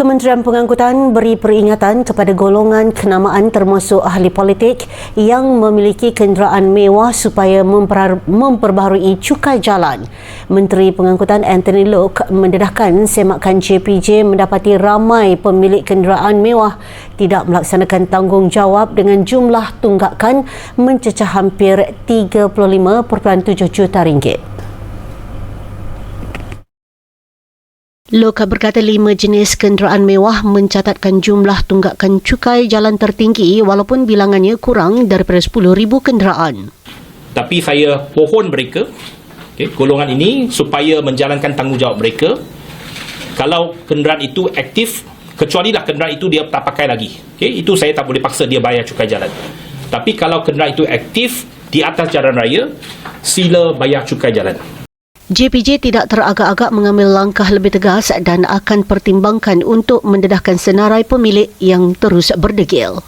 Kementerian Pengangkutan beri peringatan kepada golongan kenamaan termasuk ahli politik yang memiliki kenderaan mewah supaya memper- memperbaharui cukai jalan. Menteri Pengangkutan Anthony Loke mendedahkan semakan JPJ mendapati ramai pemilik kenderaan mewah tidak melaksanakan tanggungjawab dengan jumlah tunggakan mencecah hampir 35.7 juta ringgit. Loka berkata lima jenis kenderaan mewah mencatatkan jumlah tunggakan cukai jalan tertinggi walaupun bilangannya kurang daripada 10,000 kenderaan. Tapi saya pohon mereka, okay, golongan ini supaya menjalankan tanggungjawab mereka. Kalau kenderaan itu aktif, kecuali lah kenderaan itu dia tak pakai lagi. Okay, itu saya tak boleh paksa dia bayar cukai jalan. Tapi kalau kenderaan itu aktif di atas jalan raya, sila bayar cukai jalan. JPJ tidak teragak-agak mengambil langkah lebih tegas dan akan pertimbangkan untuk mendedahkan senarai pemilik yang terus berdegil.